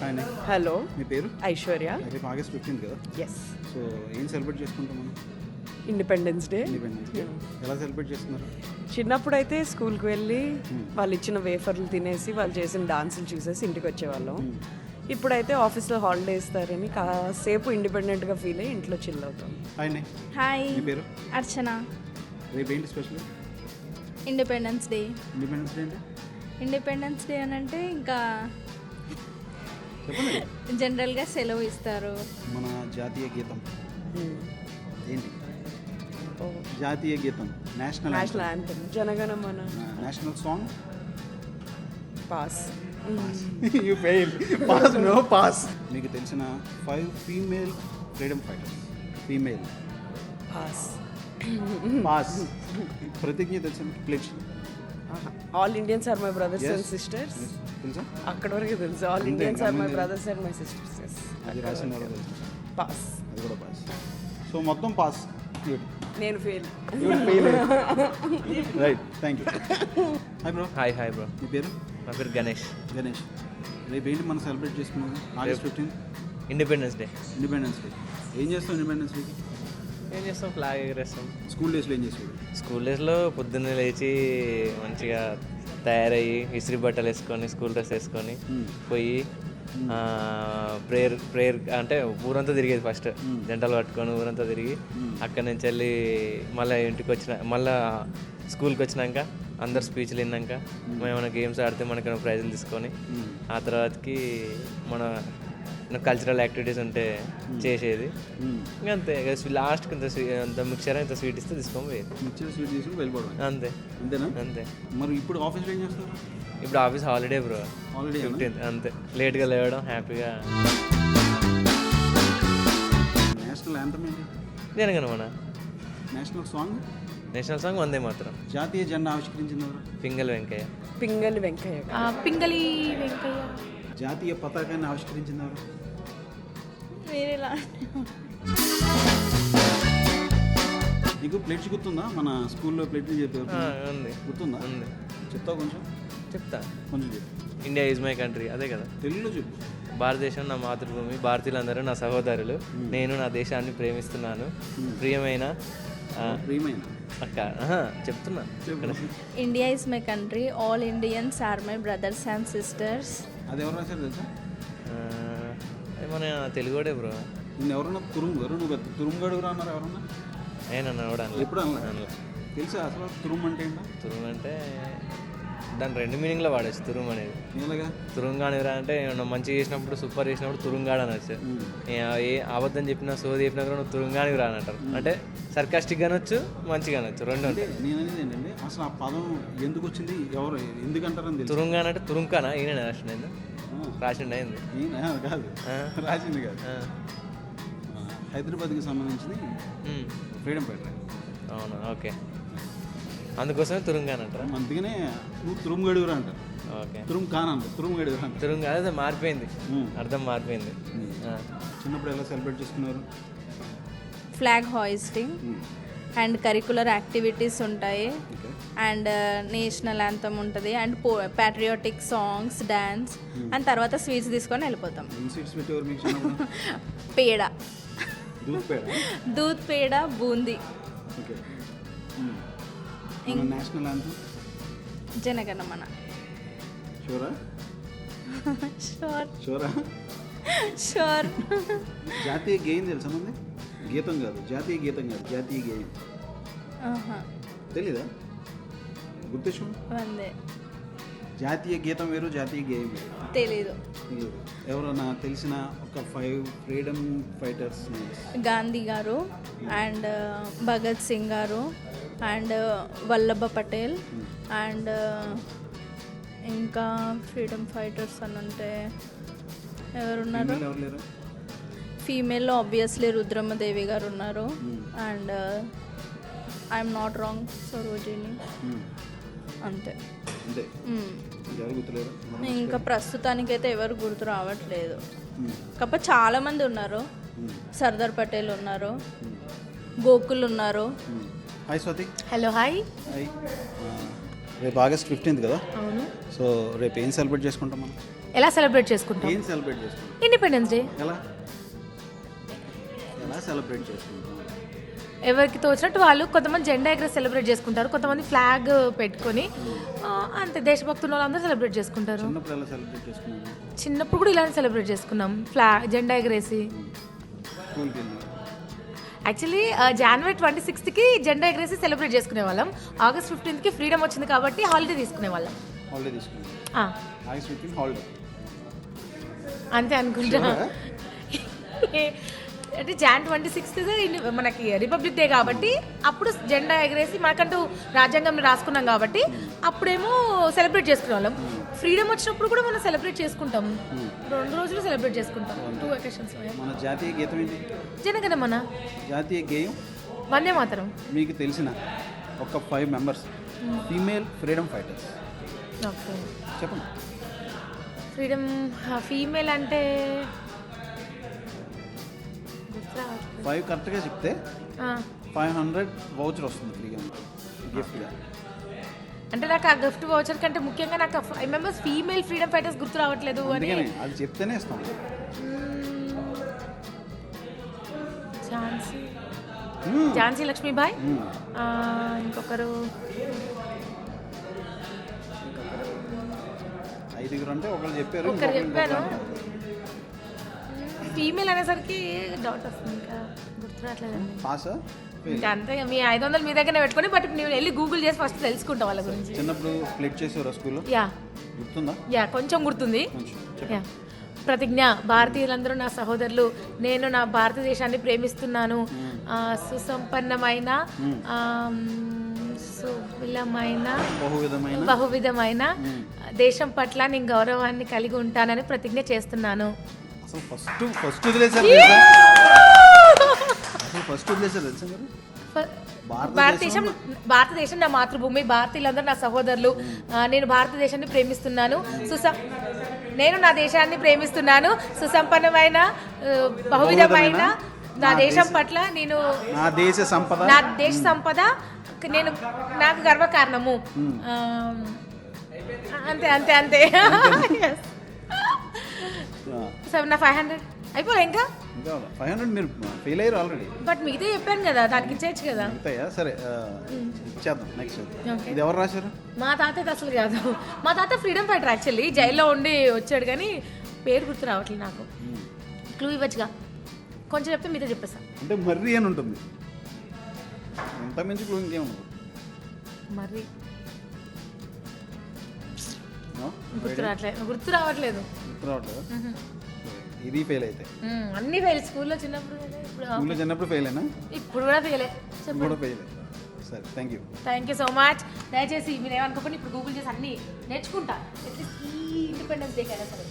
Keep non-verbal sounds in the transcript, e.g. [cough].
Hi hello మీ పేరు? ఐశ్వర్య. రేపు August fifteenth కదా? ఎస్ సో ఏం సెలబ్రేట్ చేసుకుంటాం మనం? ఇండిపెండెన్స్ డే ఇండిపెండెన్స్ డే ఎలా సెలబ్రేట్ చేస్తున్నారు? చిన్నప్పుడు అయితే స్కూల్కి వెళ్ళి వాళ్ళు ఇచ్చిన వేఫర్లు తినేసి వాళ్ళు చేసిన డాన్సులు చూసేసి ఇంటికి వచ్చేవాళ్ళం ఇప్పుడైతే ఆఫీస్లో హాలిడే ఇస్తారని కాసేపు ఇండిపెండెంట్గా ఫీల్ అయ్యి ఇంట్లో చిల్ అవుతాం. హాయ్ హాయ్ మీ పేరు? అర్చన. రేపు ఏంటి special? Independence day independence day అంటే? ఇండిపెండెన్స్ డే అని అంటే ఇంకా జనరల్గా సెలవు ఇస్తారు. మన జాతీయ గీతం. ఏంటి? జాతీయ గీతం. National national anthem. Janaganamana. National song? Pass. You fail pass no [laughs] pass. మీకు తెలిసిన five female freedom fighters. Female. Pass. Pass. [laughs] ప్రతిజ్ఞ తెలిసిన pledge all Indians are my brothers and sisters. తెలుసా? అక్కడ వరకు తెలుసు. All Indians are my brothers and my sisters అది రాసిన పాస్ అది కూడా పాస్ సో మొత్తం పాస్ నేను fail right thank you hi bro hi hi bro మీ పేరు? నా పేరు గణేష్. గణేష్. రేపు ఏంటి మనం సెలబ్రేట్ చేసుకున్నాం August fifteen independence day independence day ఏం చేస్తాం ఇండిపెండెన్స్ డేకి ఏం చేస్తాం? ఫ్లాగ్ ఎగరేస్తాం. స్కూల్ డేస్లో ఏం చేసేవాడు స్కూల్ డేస్లో పొద్దున్నే లేచి మంచిగా తయారయ్యి ఇస్త్రీ బట్టలు వేసుకొని స్కూల్ డ్రెస్ వేసుకొని పోయి ప్రేయర్ ప్రేయర్ అంటే ఊరంతా తిరిగేది ఫస్ట్. జంటలు పట్టుకొని ఊరంతా తిరిగి అక్కడి నుంచి వెళ్ళి మళ్ళీ ఇంటికి వచ్చిన మళ్ళీ స్కూల్కి వచ్చినాక అందరు స్పీచ్లు విన్నాక మేము. ఏమైనా గేమ్స్ ఆడితే మనకి ప్రైజులు తీసుకొని ఆ తర్వాతకి మన కల్చరల్ యాక్టివిటీస్ ఉంటే చేసేది. ఇంకా అంతే లాస్ట్కి ఇంత అంత మిక్చర్ ఇంత స్వీట్ ఇస్తే పోయేది. మిక్చర్ స్వీట్ తీసుకుని వెళ్ళిపోవడం అంతే. అంతేనా? అంతే. మరి ఇప్పుడు ఆఫీస్లో ఏం చేస్తారు? ఇప్పుడు ఆఫీస్ హాలిడే బ్రో ఏనా? ఫిఫ్టీన్త్ అంతే. లేట్గా లేవడం హ్యాపీగా నేషనల్ యాంథమ్ ఏంటి? దేనికన మన? National song national song Vande Mataram. జాతీయ జెండా ఆవిష్కరించింది ఎవరు? పింగల్ వెంకయ్య. పింగళి వెంకయ్య. పింగళి వెంకయ్య. జాతీయ పతాకాన్ని వేరేలా. నీకు ప్లేట్స్ గుర్తుందా? మన స్కూల్లో ప్లేట్లు చెప్పారు ఆ, ఉంది. గుర్తుందా? ఉంది. చెప్తావు కొంచెం? చెప్తా. కొంచెం చెప్పు. ఇండియా ఈజ్ మై కంట్రీ అదే కదా. తెలుగులో చెప్పు. భారతదేశం నా మాతృభూమి భారతీయులందరూ నా సహోదరులు. నేను నా దేశాన్ని ప్రేమిస్తున్నాను. ప్రియమైన ప్రియమైన. అక్క చెప్తున్నా. India is my country all Indians are my brothers and sisters అది ఎవరు రాశారు తెలుసా? మన తెలుగుడే బ్రో. నిన్ను ఎవరన్నా తురుము గారు నువ్వు తురుము గడుగురా అన్నారు ఎవరన్నా? నేను అవడానికి ఎప్పుడు అన్నా తెలుసా అసలు తురుము అంటే ఏంటో? తురుము అంటే దాని రెండు మీనింగ్లో వాడచ్చు తురుము అనేది. తురుంగానిరా అంటే ఏమన్నా మంచి చేసినప్పుడు సూపర్ చేసినప్పుడు తురుంగాడు అనొచ్చు ఏ ఏ అబద్ధం చెప్పినా సోది చెప్పినా కూడా నువ్వు తురుంగానికి రా అని అంటారు. అంటే సర్కాస్టిక్ అనొచ్చు మంచిగా అనొచ్చు రెండు అసలు ఆ పదం ఎందుకు వచ్చింది ఎవరు ఎందుకంటారని తెలుసు. తురుంగాన్ అంటే తురుంకానా? ఈయన రాసిండు ఆ, రాసిండు అయింది కాదు. రాసింది కాదు. హైదరాబాద్కి సంబంధించింది. Freedom fighter. అవునా? ఓకే. అందుకోసమే తురుంగాన్ అంటారా అందుకనే నువ్వు తురుము గడుగురా అంటారు. ఓకే. తురుము కాన్ అంటారు. తురుము గడుగురా అంటారు తురుంగా అదే మారిపోయింది. అర్థం మారిపోయింది. చిన్నప్పుడు ఎలా సెలబ్రేట్ చేసుకున్నారు? Flag hoisting and curricular activities ఉంటాయి. అండ్ నేషనల్ యాంథమ్ ఉంటుంది. అండ్ పో ప్యాట్రియాటిక్ సాంగ్స్ డ్యాన్స్ అండ్ తర్వాత స్వీట్స్ తీసుకొని వెళ్ళిపోతాం. [laughs] పేడ. దూద్ పేడ? దూద్ పేడ బూందీ. ఓకే. మన నేషనల్ యాంథమ్ జనగణమన. షూరా? షూర్. షూరా? షూర్. జాతీయ గేయం తెలుసా మంది? గీతం కాదు జాతీయ గీతం కాదు జాతీయ గేయం. తెలీదా? గుర్తు వందే. జాతీయ గీతం వేరు జాతీయ గేయం వేరు. తెలీదు. ఎవరన్నా తెలిసిన ఒక ఫైవ్ ఫ్రీడమ్ ఫైటర్స్ గాంధీ గారు and Bhagat Singh garu. And Vallabh Patel and ఇంకా ఫ్రీడమ్ ఫైటర్స్ అని ఉంటే ఎవరున్నారు? ఫీమేల్లో ఆబ్వియస్లీ రుద్రమదేవి గారు ఉన్నారు. And I'm not wrong Sarojini. Hmm. అంతే. గుర్తులేరు? ఇంకా ప్రస్తుతానికైతే ఎవరు గుర్తు రావట్లేదు. Hmm. కాకపోతే చాలామంది ఉన్నారు. సర్దార్ పటేల్ ఉన్నారు. గోకుల్ ఉన్నారు. Hi Swathi hello hi hi రేపు ఆగస్ట్ ఫిఫ్టీన్త్ కదా? అవును. సో రేపు ఏం సెలబ్రేట్ చేసుకుంటాం మనం? ఎలా సెలబ్రేట్ చేసుకుంటాం? ఏం సెలబ్రేట్ చేసుకుంటాం? ఇండిపెండెన్స్ డే ఎలా? ఎలా సెలబ్రేట్ చేసుకుంటాం? ఎవరికి తోచినట్టు వాళ్ళు కొంతమంది జెండా ఎగర సెలబ్రేట్ చేసుకుంటారు కొంతమంది ఫ్లాగ్ పెట్టుకొని అంతే దేశభక్తుల వాళ్ళందరూ సెలబ్రేట్ చేసుకుంటారు. చిన్నప్పుడు కూడా ఇలానే సెలబ్రేట్ చేసుకున్నాం ఫ్లాగ్ జెండా ఎగరేసి యాక్చువల్లీ జనవరి ట్వంటీ సిక్స్త్కి జెండా ఎగరేసి సెలబ్రేట్ చేసుకునే వాళ్ళం ఆగస్ట్ ఫిఫ్టీన్త్కి ఫ్రీడమ్ వచ్చింది కాబట్టి హాలిడే తీసుకునే వాళ్ళం హాలిడే తీసుకున్నాను ఆ, ఆగస్ట్ ఫిఫ్టీన్ హాలిడే అంతే అనుకుంటా. [laughs] అంటే జాన్ ట్వంటీ సిక్స్త్ మనకి రిపబ్లిక్ డే కాబట్టి అప్పుడు జెండా ఎగరేసి మనకంటూ రాజ్యాంగం రాసుకున్నాం కాబట్టి అప్పుడేమో సెలబ్రేట్ చేసుకునే వాళ్ళం ఫ్రీడమ్ వచ్చినప్పుడు కూడా మనం సెలబ్రేట్ చేసుకుంటాం. రెండు రోజులు సెలబ్రేట్ చేసుకుంటాం. టూ వెకేషన్స్ మన జాతీయ గీతం ఏంటి? జనగణ మన జాతీయ గేయం? వందే మాతరం. మీకు తెలిసిన ఒక five members female freedom fighters చెప్పండి. ఫ్రీడమ్ ఫీమేల్ అంటే. ఫైవ్ కరెక్ట్గా చెప్తే ఫైవ్ హండ్రెడ్ వౌచర్ వస్తుంది ఫ్రీగా గిఫ్ట్గా అంటే నాకు ఆ గిఫ్ట్ వౌచర్ కంటే ముఖ్యంగా నాకు five members female freedom fighters గుర్తు రావట్లేదు అని. అందుకనే అది చెప్తేనే ఇస్తాం. ఝాన్సీ. ఝాన్సీ లక్ష్మీబాయ్. మ్మ్. ఆ, ఇంకొకరు. ఐదుగురు అంటే ఒకరు చెప్పారు ఒకరు ఇంకొకరు ఫీమేల్ అనేసరికి డౌట్ వస్తుంది ఇంకా. పాసా అంతే ఇక మీ ఐదు వందలు మీ దగ్గరనే పెట్టుకొని బట్ నేను వెళ్ళి గూగుల్ చేసి ఫస్ట్ తెలుసుకుంటా వాళ్ళ గురించి. చిన్నప్పుడు స్ప్లిట్ చేసేవారు స్కూల్లో యా. గుర్తుందా? యా కొంచెం గుర్తుంది. కొంచెం యా. ప్రతిజ్ఞ భారతీయులందరూ నా సహోదరులు నేను నా భారతదేశాన్ని ప్రేమిస్తున్నాను. ఆ, సుసంపన్నమైన సువిలమైన బహువిధమైన. బహువిధమైన దేశం పట్ల నేను గౌరవాన్ని కలిగి ఉంటానని ప్రతిజ్ఞ చేస్తున్నాను. అసలు ఫస్ట్ ఫస్ట్ వదిలేశారు తెలుసా? అసలు ఫస్ట్ వదిలేశారు తెలుసా మీరు? ఫ- భారతదేశం- భారతదేశం నా మాతృభూమి భారతీయులందరూ నా సహోదరులు. ఆ, నేను భారతదేశాన్ని ప్రేమిస్తున్నాను. సుసం నేను నా దేశాన్ని ప్రేమిస్తున్నాను. సుసంపన్నమైన ఆ, బహువిధమైన నా దేశం పట్ల నేను నా దేశ సంపద. నా దేశ సంపద నేను నాకు గర్వకారణము. ఆ, అంతే అంతే. అంతే. [laughs] Yes. సో నా ఫైవ్ హండ్రెడ్. అయిపోలే ఇంకా? ఇంకా ఫైవ్ హండ్రెడ్ మీరు ఫెయిల్ అయ్యారు ఆల్రెడీ. బట్ మిగతా చెప్పాను కదా దానికి ఇచ్చేయచ్చు కదా. మిగతాయా? సరే ఇచ్చేద్దాం నెక్స్ట్. ఇది ఎవరు రాశారు? మా తాత అయితే అసలు కాదు. మా తాత ఫ్రీడమ్ ఫైటర్ యాక్చువల్లీ జైల్లో ఉండి వచ్చాడు కానీ పేరు గుర్తు రావట్లేదు నాకు. క్లూ ఇవ్వచ్చుగా. కొంచెం చెప్తే మీతో చెప్పేసా అంటే మర్రి అని ఉంటుంది. ఇంత మించి క్లూ ఇంకేముండదు మరి No? గుర్తు రావట్లేదు గుర్తు రావట్లేదు. రావట్లేదా ఇది ఫెయిల్ అయితే. అన్నీ ఫెయిల్ స్కూల్లో చిన్నప్పుడు స్కూల్లో చిన్నప్పుడు ఫెయిల్ అయినా ఇప్పుడు కూడా ఫెయిలే కూడా ఫెయిల్ సరే thank you thank you so much దయచేసి మీరు ఏమనుకోకుండా ఇప్పుడు గూగుల్ చేసి అన్నీ నేర్చుకుంటా. ఈ ఇండిపెండెన్స్ డే కైనా సరే.